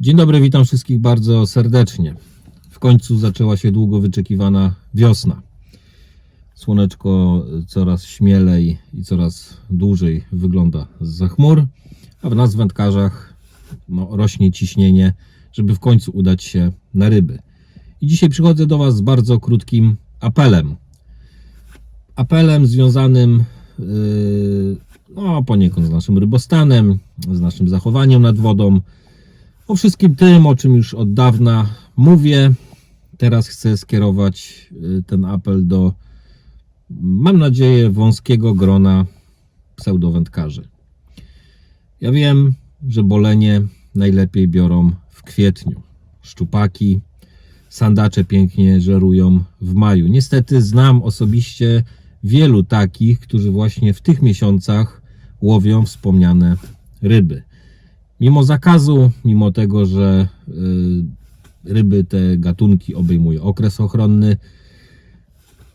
Dzień dobry, witam wszystkich bardzo serdecznie. W końcu zaczęła się długo wyczekiwana wiosna. Słoneczko coraz śmielej i coraz dłużej wygląda z chmur, a w nas wędkarzach no, rośnie ciśnienie, żeby w końcu udać się na ryby. I dzisiaj przychodzę do Was z bardzo krótkim apelem. Apelem związanym yy, no, poniekąd z naszym rybostanem, z naszym zachowaniem nad wodą, o wszystkim tym, o czym już od dawna mówię. Teraz chcę skierować y, ten apel do, mam nadzieję, wąskiego grona pseudowędkarzy. Ja wiem, że bolenie najlepiej biorą w kwietniu. Szczupaki, sandacze pięknie żerują w maju. Niestety znam osobiście wielu takich, którzy właśnie w tych miesiącach łowią wspomniane ryby. Mimo zakazu, mimo tego, że y, ryby te gatunki obejmuje okres ochronny,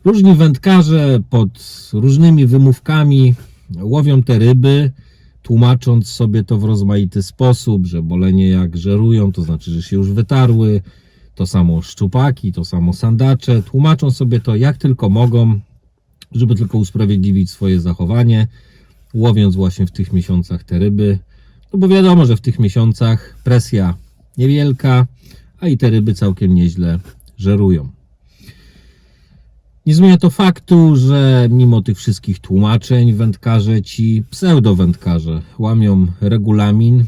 różni wędkarze pod różnymi wymówkami łowią te ryby, tłumacząc sobie to w rozmaity sposób, że bolenie jak żerują, to znaczy, że się już wytarły, to samo szczupaki, to samo sandacze, tłumaczą sobie to jak tylko mogą, żeby tylko usprawiedliwić swoje zachowanie, łowiąc właśnie w tych miesiącach te ryby. No bo wiadomo, że w tych miesiącach presja niewielka, a i te ryby całkiem nieźle żerują. Nie zmienia to faktu, że mimo tych wszystkich tłumaczeń wędkarze, ci pseudowędkarze łamią regulamin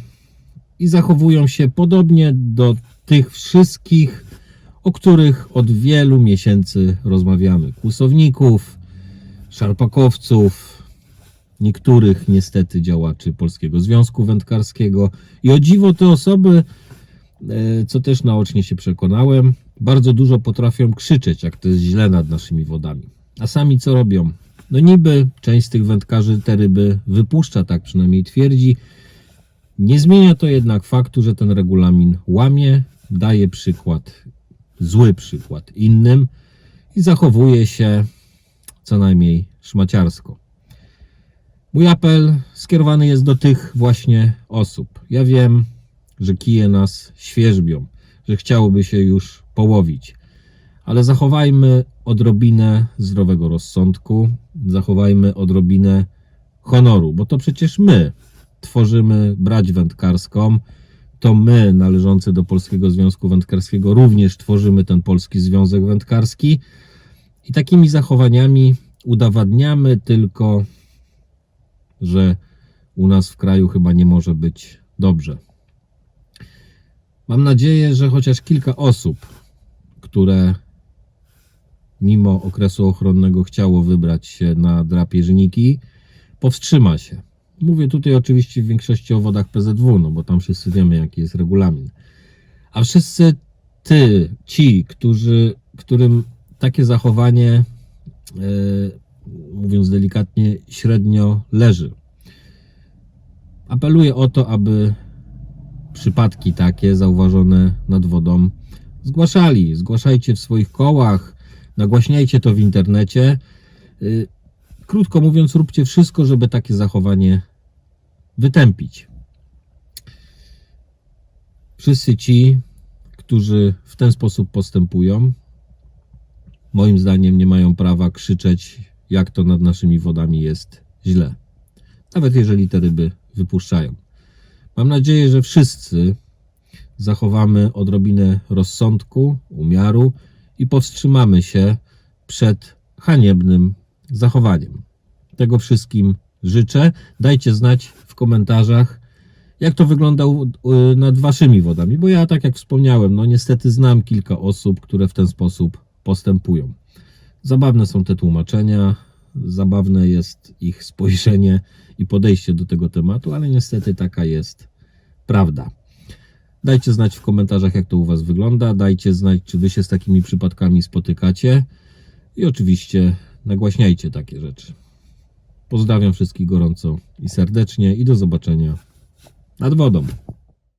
i zachowują się podobnie do tych wszystkich, o których od wielu miesięcy rozmawiamy. Kłusowników, szarpakowców, niektórych niestety działaczy Polskiego Związku Wędkarskiego. I o dziwo te osoby, e, co też naocznie się przekonałem, bardzo dużo potrafią krzyczeć, jak to jest źle nad naszymi wodami. A sami co robią? No niby część z tych wędkarzy te ryby wypuszcza, tak przynajmniej twierdzi. Nie zmienia to jednak faktu, że ten regulamin łamie, daje przykład, zły przykład innym i zachowuje się co najmniej szmaciarsko. Mój apel skierowany jest do tych właśnie osób. Ja wiem, że kije nas świerzbią, że chciałoby się już połowić, ale zachowajmy odrobinę zdrowego rozsądku, zachowajmy odrobinę honoru, bo to przecież my tworzymy brać wędkarską, to my, należący do Polskiego Związku Wędkarskiego, również tworzymy ten Polski Związek Wędkarski. I takimi zachowaniami udowadniamy tylko że u nas w kraju chyba nie może być dobrze. Mam nadzieję, że chociaż kilka osób, które mimo okresu ochronnego chciało wybrać się na drapieżniki, powstrzyma się. Mówię tutaj oczywiście w większości o wodach PZW, no bo tam wszyscy wiemy, jaki jest regulamin. A wszyscy ty, ci, którzy, którym takie zachowanie e, mówiąc delikatnie, średnio leży. Apeluję o to, aby przypadki takie zauważone nad wodą zgłaszali. Zgłaszajcie w swoich kołach, nagłaśniajcie to w internecie. Y, Krótko mówiąc, róbcie wszystko, żeby takie zachowanie wytępić. Wszyscy ci, którzy w ten sposób postępują, moim zdaniem nie mają prawa krzyczeć, jak to nad naszymi wodami jest źle. Nawet jeżeli te ryby wypuszczają. Mam nadzieję, że wszyscy zachowamy odrobinę rozsądku, umiaru i powstrzymamy się przed haniebnym zachowaniem. Tego wszystkim życzę. Dajcie znać w komentarzach, jak to wygląda u- nad waszymi wodami, bo ja, tak jak wspomniałem, no niestety znam kilka osób, które w ten sposób postępują. Zabawne są te tłumaczenia, zabawne jest ich spojrzenie i podejście do tego tematu, ale niestety taka jest prawda. Dajcie znać w komentarzach, jak to u Was wygląda. Dajcie znać, czy Wy się z takimi przypadkami spotykacie. I oczywiście nagłaśniajcie takie rzeczy. Pozdrawiam wszystkich gorąco i serdecznie i do zobaczenia nad wodą.